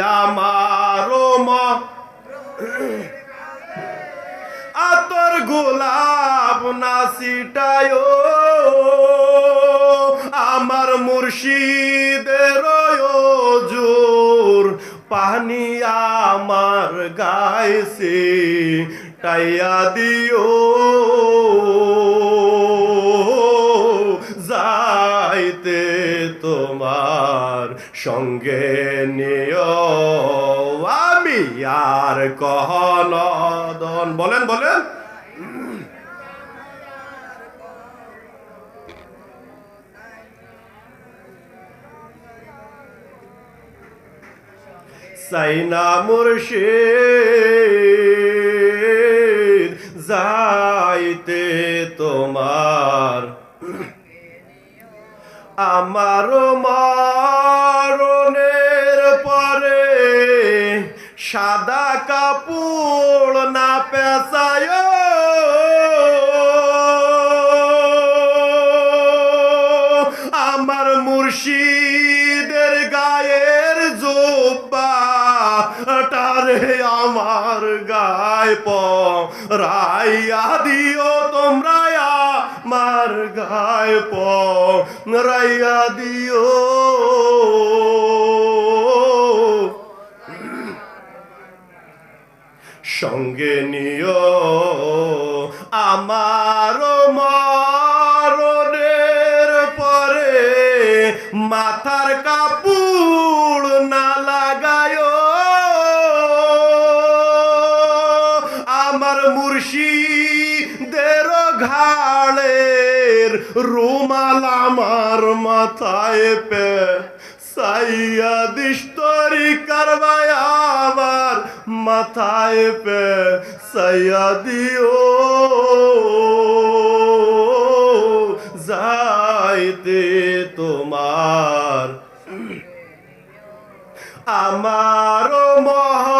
আমারো মন আতর গোলাপ না সিটায় আমার মুর্শিদের জোর। পানি আমার গাইছে টাইয়া দিও। তোমার সঙ্গে নিও। আমি আর কহনদন বলেন বলেন। সাইনা মুর্শিদ। আমার মারণের পরে সাদা কাপড় না পেশায় আমার মুর্শিদের গায়ের জোব্বা টারে আমার গায়ে প রাইয়া দিও তোমরা আমার গায়ে প রাইয়া দিও। সঙ্গে নিও আমার মরণের পরে মাথার কাপড় না লাগায়। আমার মুর্শিদের ঘাড়ের রুমাল আমার মাথায় পে। সাইয়া দিস্তরি করবাই আমার মাথায় পে। সাইয়া দিও। যাইতে তোমার। আমার মহারণের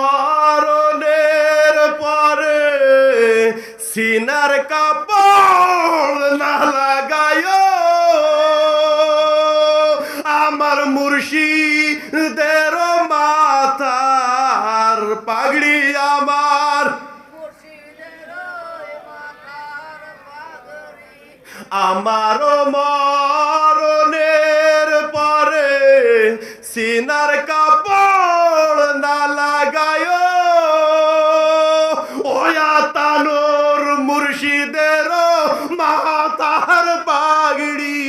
সিনার কাপড় না লাগায়। আমার মুর্শিদের মাথার পাগড়ি আমার। আমার মরণের পরে সিনার কাপড় মুর্শিদের মাতার পাগড়ি।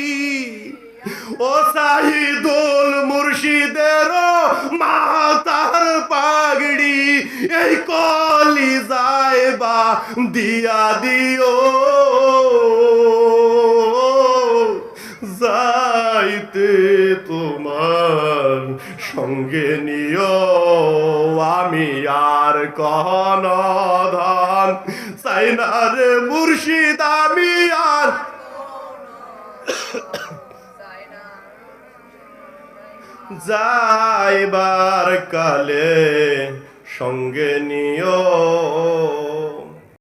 ও সাহিদুল মুর্শিদের মাতার পাগড়ি। এই কলি যাইবা দিয়া দিও। যাইতে তোমার সঙ্গে নিও। আমি আর কহন সাইনার মুর্শিদ আমি আর যাইবার কালে সঙ্গে নিও।